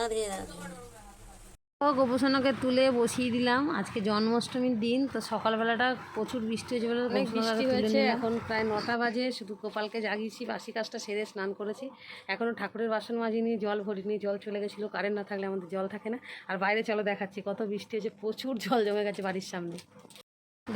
রাধে রাধে ও গোপসোনাকে তুলে বসিয়ে দিলাম। আজকে জন্মাষ্টমীর দিন তো সকালবেলাটা প্রচুর বৃষ্টি হয়েছে বলে অনেক বৃষ্টি হয়েছে। এখন প্রায় নটা বাজে শুধু গোপালকে জাগিয়েছি বাসি কাজটা সেরে স্নান করেছি। এখনও ঠাকুরের বাসন মাজিনি জল ভরিনি জল চলে গেছিল কারেন্ট না থাকলে আমাদের জল থাকে না। আর বাইরে চলো দেখাচ্ছি কত বৃষ্টি হয়েছে প্রচুর জল জমে গেছে বাড়ির সামনে।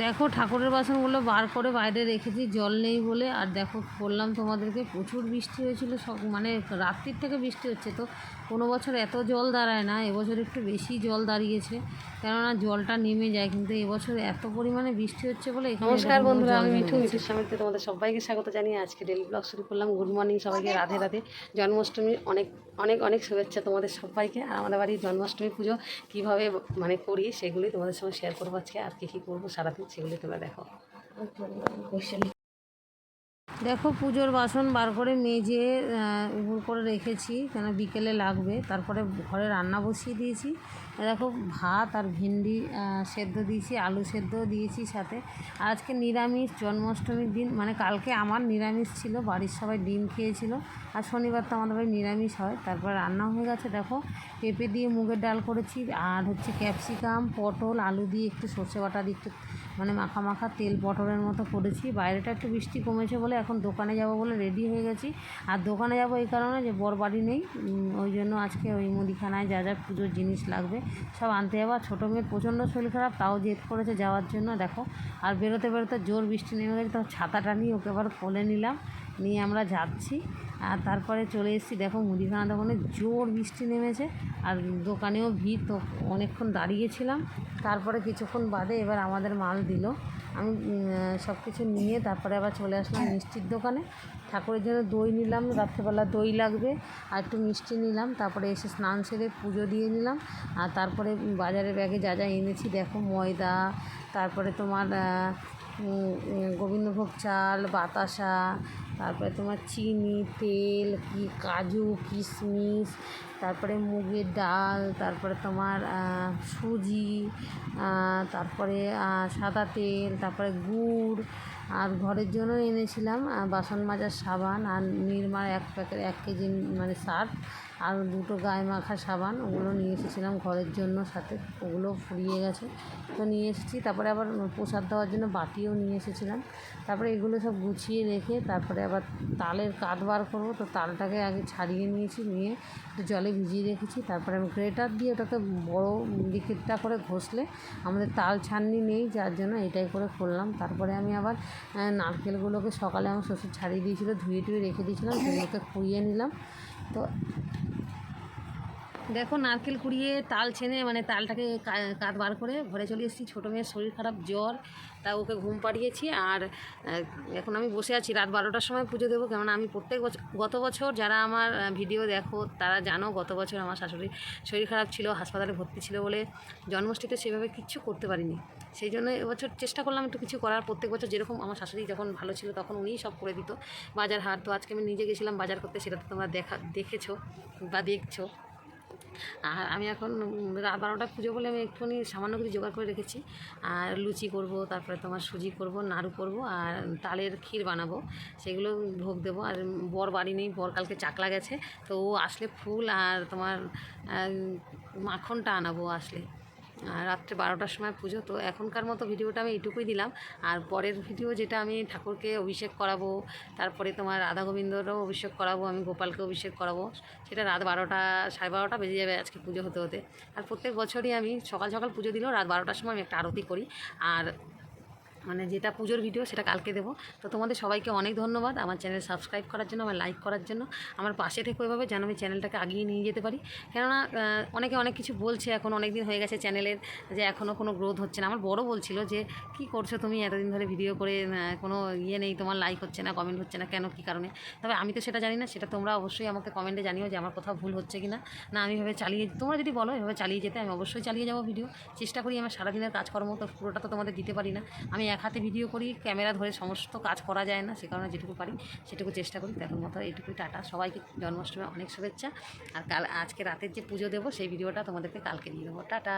দেখো ঠাকুরের বাসনগুলো বার করে বাইরে রেখেছি জল নেই বলে। আর দেখো বললাম তোমাদেরকে প্রচুর বৃষ্টি হয়েছিল সব মানে রাত্রির থেকে বৃষ্টি হচ্ছে তো। কোনো বছর এত জল দাঁড়ায় না এবছর একটু বেশি জল দাঁড়িয়েছে। কেননা জলটা নেমে যায় কিন্তু এবছর এত পরিমাণে বৃষ্টি হচ্ছে বলে নমস্কার বন্ধুরা আমি মিঠু। মিঠুর সামনে তোমাদের সবাইকে স্বাগত জানিয়ে আজকে ডেলি ব্লগ শুরু করলাম। গুড মর্নিং সবাইকে রাধে রাধে। জন্মাষ্টমীর অনেক অনেক অনেক শুভেচ্ছা তোমাদের সবাইকে। আর আমাদের বাড়ির জন্মাষ্টমী পুজো কীভাবে মানে করি সেগুলি তোমাদের সঙ্গে শেয়ার করব আজকে আর কী কী করব সারাদিন সেগুলি তোমরা দেখো। দেখো পুজোর বাসন বার করে মেজে উপুর করে রেখেছি কেন বিকেলে লাগবে। তারপরে ঘরে রান্না বসিয়ে দিয়েছি। দেখো ভাত আর ভেন্ডি সেদ্ধ দিয়েছি আলু সেদ্ধ দিয়েছি সাথে। আর আজকে নিরামিষ জন্মাষ্টমীর দিন মানে কালকে আমার নিরামিষ ছিল বাড়ির সবাই ডিম খেয়েছিল। আর শনিবার তো আমাদের বাড়ি নিরামিষ হয় তারপর রান্না হয়ে গেছে। দেখো পেঁপে দিয়ে মুগের ডাল করেছি আর হচ্ছে ক্যাপসিকাম পটল আলু দিয়ে একটু সর্ষে বাটা দিয়ে একটু মানে মাখা মাখা তেল পটলের মতো করেছি। বাইরেটা একটু বৃষ্টি কমেছে বলে এখন দোকানে যাব বলে রেডি হয়ে গেছি। আর দোকানে যাব এই কারণে যে বর বাড়ি নেই ওই জন্য আজকে ওই মুদিখানায় যা যা পুজোর জিনিস লাগবে সব আনতে যাব। ছোটো মেয়ের প্রচণ্ড শরীর খারাপ, তাও জেদ করেছে যাওয়ার জন্য। দেখো, আর বেরোতে বেরোতে জোর বৃষ্টি নেমে গেছে তো ছাতাটা নিয়ে ওকে এবার কোলে নিলাম। নিয়ে আমরা যাচ্ছি। আর তারপরে চলে এসেছি, দেখো মুদিখানা দোকানে জোর বৃষ্টি নেমেছে, আর দোকানেও ভিড় তো অনেকক্ষণ দাঁড়িয়েছিলাম। তারপরে কিছুক্ষণ বাদে এবার আমাদের মাল দিল। আমি সব কিছু নিয়ে তারপরে আবার চলে আসলাম মিষ্টির দোকানে। ঠাকুরের জন্য দই নিলাম, রাত্রেবেলা দই লাগবে, আর একটু মিষ্টি নিলাম, তারপরে এসে স্নান সেরে পুজো দিয়ে নিলাম। আর তারপরে বাজারের ব্যাগে যা যা এনেছি, দেখো ময়দা, তারপরে তোমার গোবিন্দভোগ চাল, বাতাসা তারপরে তোমার চিনি, তেল, কি কাজু, কিশমিশ, তারপরে মুগের ডাল, তারপরে তোমার সুজি তারপরে সাদা তেল, তারপরে গুড়, আর ঘরের জন্য এনেছিলাম বাসন মাজার সাবান, আর নির্মার এক প্যাকেট, এক কেজি মানে সার্ফ, আর দুটো গায়ে মাখা সাবান, ওগুলো নিয়ে এসেছিলাম ঘরের জন্য সাথে, ওগুলো ফুরিয়ে গেছে, তো নিয়ে এসেছি, তারপরে আবার প্রসাদ দেওয়ার জন্য বাটিও নিয়ে এসেছিলাম, তারপরে এগুলো সব গুছিয়ে রেখে, তারপরে আবার তালের কাঠ বার করব, তো তালটাকে আগে ছাড়িয়ে নিয়েছি, নিয়ে একটু জলে ভিজিয়ে রেখেছি, তারপরে আমি গ্রেটার দিয়ে ওটাকে বড়ো লিকুইডটা করে ঘষলে আমাদের তাল ছাননি নেই, যার জন্য এটাই করে করলাম তারপরে আমি আবার নারকেলগুলোকে সকালে আমার শ্বশুর ছাড়িয়ে দিয়েছিলো, ধুয়ে টুয়ে রেখে দিয়েছিলাম, সেগুলোকে খুইয়ে নিলাম। তো দেখো নারকেল কুড়িয়ে তাল ছেনে মানে তালটাকে কাত বার করে ঘরে চলে এসেছি। ছোটো মেয়ের শরীর খারাপ, জ্বর। তা ওকে ঘুম পাড়িয়েছি আর এখন আমি বসে আছি। রাত বারোটার সময় পুজো দেবো। কেননা আমি প্রত্যেক বছর গত বছর যারা আমার ভিডিও দেখো, তারা জানো গত বছর আমার শাশুড়ির শরীর খারাপ ছিল, হাসপাতালে ভর্তি ছিল বলে জন্মাষ্টমীতে সেভাবে কিচ্ছু করতে পারিনি। সেই জন্য এবছর চেষ্টা করলাম একটু কিছু করার। প্রত্যেক বছর যেরকম আমার শাশুড়ি যখন ভালো ছিল তখন উনিই সব করে দিত। বাজার হাট, তো আজকে আমি নিজে গেছিলাম বাজার করতে, সেটা তো তোমরা দেখা, দেখেছ বা দেখছ। আর আমি এখন রাত বারোটা পুজো বলে আমি একটুখানি সামান্য কিছু জোগাড় করে রেখেছি। আর লুচি করব, তারপরে তোমার সুজি করব, নাড়ু করব আর তালের ক্ষীর বানাবো, সেগুলো ভোগ দেবো। আর বর বাড়ি নেই, বর কালকে চাকলা গেছে, তো ও আসলে ফুল আর তোমার মাখনটা আনাবো আসলে। রাত্রে বারোটার সময় পুজো, তো এখনকার মতো ভিডিওটা আমি এইটুকুই দিলাম। আর পরের ভিডিও যেটা আমি ঠাকুরকে অভিষেক করাবো, তারপরে তোমার রাধা গোবিন্দরও অভিষেক করাবো, আমি গোপালকে অভিষেক করাবো, সেটা রাত বারোটা, সাড়ে বারোটা বেজে যাবে আজকে পুজো হতে হতে। আর প্রত্যেক বছরই আমি সকাল সকাল পুজো দিলেও রাত বারোটার সময় আমি একটা আরতি করি। আর মানে যেটা পুজোর ভিডিও সেটা কালকে দেবো। তো তোমাদের সবাইকে অনেক ধন্যবাদ আমার চ্যানেল সাবস্ক্রাইব করার জন্য, আমার লাইক করার জন্য। আমার পাশে থেকে ওইভাবে যেন আমি চ্যানেলটাকে আগিয়ে নিয়ে যেতে পারি। কেননা অনেকে অনেক কিছু বলছে, এখন অনেক দিন হয়ে গেছে চ্যানেলের যে এখনও কোনো গ্রোথ হচ্ছে না। আমার বড় বলছিল যে, কি করছ তুমি এতদিন ধরে ভিডিও করে কোনো ইয়ে নেই, তোমার লাইক হচ্ছে না কমেন্ট হচ্ছে না, কেন, কী কারণে? তবে আমি তো সেটা জানি না, সেটা তোমরা অবশ্যই আমাকে কমেন্টে জানিও যে আমার কোথাও ভুল হচ্ছে কি না না আমি এভাবে চালিয়ে, তোমরা যদি বলো এভাবে চালিয়ে যেতে, আমি অবশ্যই চালিয়ে যাব ভিডিও চেষ্টা করি আমার সারাদিনের কাজকর্ম, তো পুরোটা তো তোমাদের দিতে পারি না। আমি এক হাতে ভিডিও করি ক্যামেরা ধরে সমস্ত কাজ করা যায় না, সে কারণে যেটুকু পারি সেটুকু চেষ্টা করি। তার মতো এইটুকুই, টাটা। সবাইকে জন্মাষ্টমী অনেক শুভেচ্ছা। আর কাল, আজকে রাতের যে পুজো দেবো, সেই ভিডিওটা তোমাদেরকে কালকে দিয়ে দেবো। টাটা।